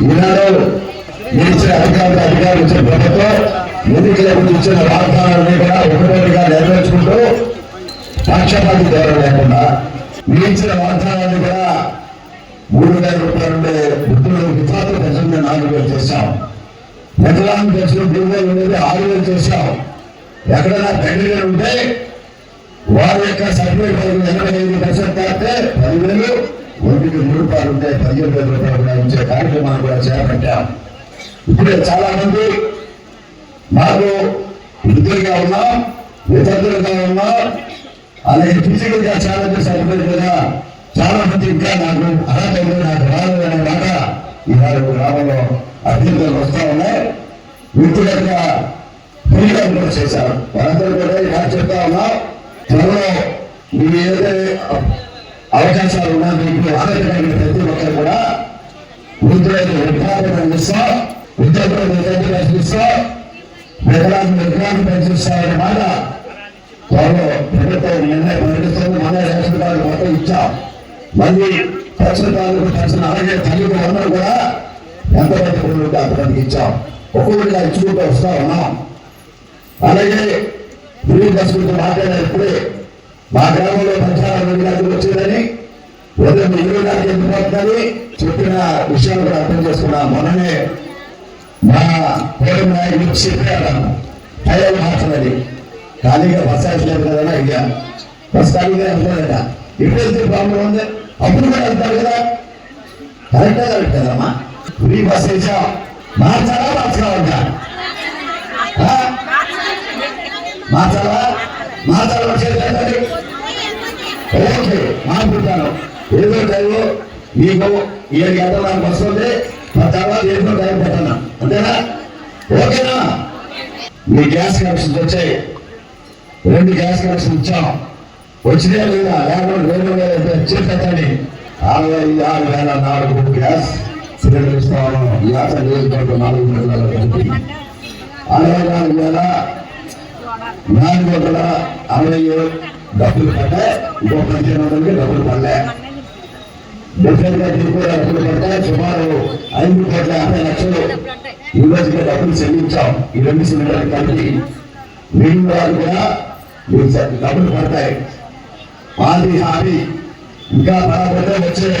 ఈనాడు ఇచ్చిన అధికారులు అధికారులు ఇచ్చిన ప్రభుత్వం ఎన్నికల ఇచ్చిన వాగ్దానాన్ని కూడా ఒకటోటిగా నెరవేర్చుకుంటూ పక్షపాతి ధోరణి లేకుండా ఇచ్చిన వాగ్దానాన్ని కూడా మూడు వేల రూపాయలు వృద్ధులు విద్యార్థుల నాలుగు వేలు చేశాం. పెద్దలాంటి పెన్షన్ మూడు ఉండేది ఆరు వేలు చేశాం. ఎక్కడైనా పెండింగ్ ఉంటే వారి యొక్క సర్టిఫికేట్ ఎనభై ఐదు పర్సెంట్ కాస్తే పదివేలు ఒకటికి మూడు రూపాయలు ఉంటే పదిహేను వేల రూపాయలు ఉంచే కార్యక్రమాన్ని కూడా చేపట్టాం. ఇప్పుడే చాలా మంది మాకు వృద్ధులుగా ఉన్నా వితంతులుగా ఉన్నా. అలాగే ఫిజికల్గా చాలా మంది సర్టిఫికేట్ చాలా మంది ఇంకా నాకు అర్హత నాకు రాదు అనే మాట ఇవాళ గ్రామంలో అభ్యర్థులు వస్తా ఉన్నాయి. వ్యక్తిగతంగా ఫ్రీగా కూడా చేశారు. వారందరూ కూడా ఇలా చెప్తా ఉన్నా. త్వరలో మీ ఏదైతే అవకాశాలు ఉన్నా మీకు అర్హత కలిగిన ప్రతి ఒక్కరు కూడా వృద్ధులకు వృద్ధాప్యం ఇస్తాం వృద్ధులకు వృద్ధాప్యం ఇస్తాం వికలాంగ వికలాంగ పెంచిస్తామనే మాట త్వరలో ప్రభుత్వం నిర్ణయం ప్రకటిస్తుంది. మన రేషన్ కార్డు మొత్తం ఇచ్చాం. మళ్ళీ పెన్షన్ కార్డు పెన్షన్ అలాగే తల్లికి అందరూ కూడా ఎంతమంది పిల్లలు ఉంటే అంతమందికి ఇచ్చాం. ఒక్కొక్కటిగా ఇచ్చుకుంటూ వస్తా ఉన్నాం. అలాగే ఫ్రీ బస్ గురించి మాట్లాడేటప్పుడే మా గ్రామంలో పంచాయతీ ఉదయం ఇరవై గంటలకు ఎందుకు చెప్పిన విషయాలు కూడా అర్థం చేసుకున్నాం. మొన్ననే మా కోడి నాయకులు చెప్పారు. టైం మార్చమని ఖాళీగా బస్ లేదు కదా అయ్యా బస్ ఖాళీగా వెళ్తారట ఇప్పుడు ప్రాబ్లం ఉంది? అప్పుడు కూడా వెళ్తారు కదా. కరెక్టే కరెక్ట్ కదమ్మా ఫ్రీ బస్ వేసా. మార్చాలా మార్చరా మార్చాలా? మార్చాలా వచ్చేది ఓకే మార్పుతాను ఏదో టైంలో మీకు ఏడు గంటల నాకు వస్తుంది ఆ తర్వాత ఏదో టైం పెట్టాను అంతేనా? ఓకేనా? మీ గ్యాస్ కనెక్షన్స్ వచ్చాయి. రెండు గ్యాస్ కనెక్షన్ ఇచ్చాం. వచ్చినా లేదా? లేకుండా రెండు వేల చేపెట్టండి ఆరు ఐదు ఆరు వేల నాలుగు గ్యాస్ సిలిండర్ ఇస్తాము. గ్యాస్ నియోజకవర్గం నాలుగు నెలల కలిపి అరవై నాలుగు వేల నాలుగు వందల అరవై ఏడు డబ్బులు పడ్డాయి. ఇంకో పదిహేను వందలకి డబ్బులు పడలే. డిఫరెంట్గా తిరుపతి డబ్బులు పడ్డా సుమారు ఐదు కోట్ల యాభై లక్షలు ఈ రోజుకి డబ్బులు చెల్లించాం. ఈ రెండు సిలిండర్లు కలిపి మిగిలిన వారు కూడా డబ్బులు పడతాయి. మాది హామీ. ఇంకా పడకపోతే వచ్చే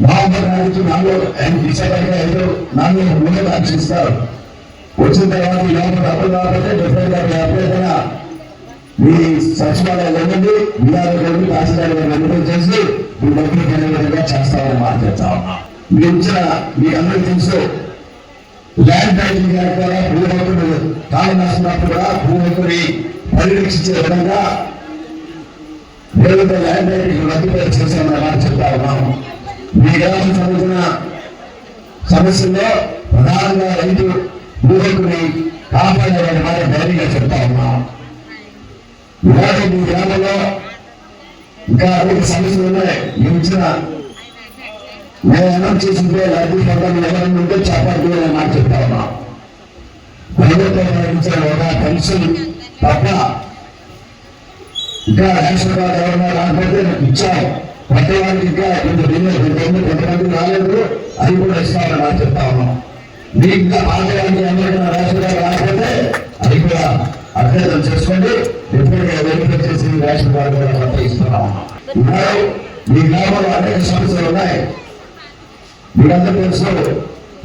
నవంబర్ నాలుగు నాలుగు డిసెంబర్ ఐదు నాలుగు మూడు ఆశిస్తారు వచ్చిన తర్వాత ఈ లోపల డబ్బులు కాకపోతే డిఫరెంట్ గారి అభ్యర్థన మీ సచివాలయాలు వెళ్ళండి బీఆర్ వెళ్ళి తహసీల్దార్ వెంటనే చేసి మీ డబ్బులు చేస్తామని మాట చెప్తా ఉన్నా. మీ ఇచ్చిన అందరికీ తెలుసు. ల్యాండ్ టైటింగ్ యాక్ట్ ద్వారా భూహక్కులు కాలం రాసినప్పుడు కూడా భూహక్కుని పరిరక్షించే విధంగా ఏదైతే ల్యాండ్ టైటింగ్ రద్దు చేశామని మాట చెప్తా ఉన్నాము మీ గ్రామం సంబంధించిన సమస్యల్లో ప్రధానంగా రైతు భూహక్కుని కాపాడాలని మాట ధైర్యంగా చెప్తా ఉన్నాం ఇవాళ మీ గ్రామంలో ఇంకా అనేక సమస్యలు ఉన్నాయి. మేము ఇచ్చిన నేను అనౌన్స్ చేసిందే లబ్ధి పథకం ఎవరైనా ఉంటే చెప్పండి మాట చెప్తా ఉన్నా ఒక పెన్షన్ తప్ప ఇంకా రేషన్ కార్డు ఎవరైనా రాకపోతే ఇచ్చాం కొత్త వారికి ఇంకా కొంత బిల్లు కొంతమంది కొంతమంది రాలేదు. అది కూడా ఇస్తామని మాట చెప్తా ఉన్నాం మీకు ఇంకా పాత వారికి ఎవరికైనా రేషన్ కార్డు రాకపోతే అది కూడా అర్థం చేసుకోండి. ఎప్పటికీ వెరిఫై చేసి కార్డు కూడా ఈనాడు మీ గ్రామంలో అనేక సమస్యలు ఉన్నాయి. మీరందరూ తెలుసు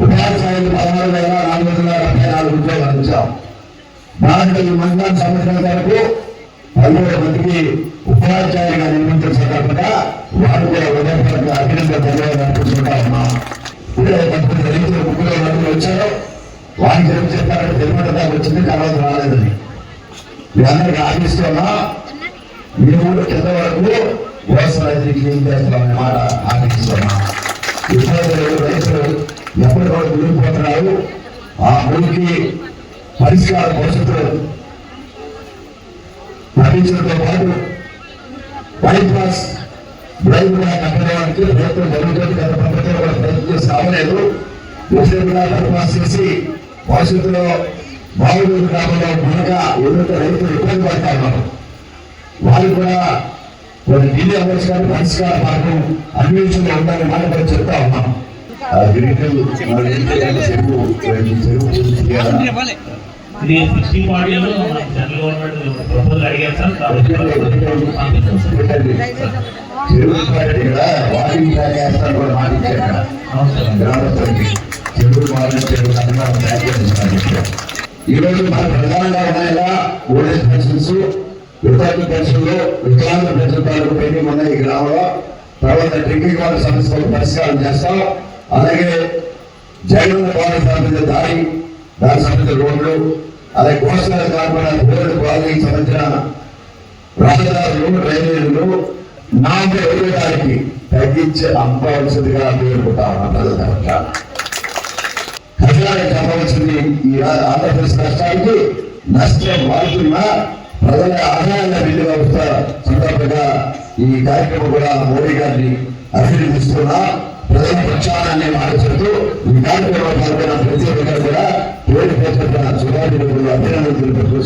ఉపాధ్యాయులు పదహారు వేల నాలుగు వందల డెబ్బై నాలుగు ఉద్యోగాలు ఇచ్చాం దాంట్లో ఈ మండలం సంవత్సరం వరకు పదిహేడు మందికి ఉపాధ్యాయులుగా నియమించిన సందర్భంగా వారు కూడా ఉదయపరంగా అభినందన ధన్యవాదాలు అర్పించుకుంటా ఉన్నాం ఇప్పుడే కొంతమంది రైతులు ముగ్గురు వచ్చారు. వారికి చెప్పారంటే వచ్చింది తర్వాత రాలేదని. మీ అందరికీ ఆశిస్తున్నా మీ ఊరు కింద వరకు వ్యవసాయ చేస్తున్నామన్నమాట ఏం చేస్తామనే ఆశిస్తున్నా ఇబ్బందులు రైతులు ఎప్పటికప్పుడు మునిగిపోతున్నారు? ఆ మునికి పరిష్కార భవిష్యత్తులో లభించడంతో పాటు బైపాస్ డ్రైవ్ కూడా కట్టడానికి రైతులు జరుగుతుంది. గత ప్రభుత్వం కూడా ప్రయత్నం చేసి రావలేదు. విషయం బైపాస్ చేసి భవిష్యత్తులో బాగుడు గ్రామంలో మనక ఎవరైతే రైతులు ఇబ్బంది పడతా ఉన్నారు వాళ్ళు కూడా కొన్ని ఢిల్లీ పరిష్కారం పరిష్కార మార్గం అన్వేషణలో ఉండాలని మాట కూడా చెప్తా ఉన్నాం. వాకింగ్ ట్రాక్ వేస్తాను కూడా గ్రామస్తులకి చెరువు చెరువు ఈరోజు మన ప్రధానంగా ఉన్నాయా? ఓల్డేజ్ పెన్షన్స్ వికలాంగ పెన్షన్లు వికలాంగ పెన్షన్ తాలూకు పెండింగ్ ఉన్నాయి గ్రామంలో. తర్వాత డ్రింకింగ్ వాటర్ సమస్యలకు పరిష్కారం చేస్తాం. అలాగే జగన్ కాలనీ సంబంధించిన దారి దాని సంబంధించిన రోడ్లు అలాగే కోస్టల్ కార్పొరేట్ రోడ్డు కాలనీకి సంబంధించిన రహదారులు డ్రైనేజీలు నాలుగు ఎదురడానికి తగ్గించి అమ్మవలసిందిగా పేర్కొంటా ఉన్నది ఖజానాకి ఈ ఆంధ్రప్రదేశ్ రాష్ట్రానికి నష్టం వాడుతున్న ప్రజల ఆదాయాల బిల్లుగా వస్తా సందర్భంగా ఈ కార్యక్రమం కూడా మోడీ గారిని అభినందిస్తున్నా. ప్రజల పక్షాన్ని ఆలోచిస్తూ ఈ కార్యక్రమంలో పాల్గొన్న ప్రతి ఒక్కరు కూడా పేరు పేరు సుధారి అభినందనలు తెలుపుతూ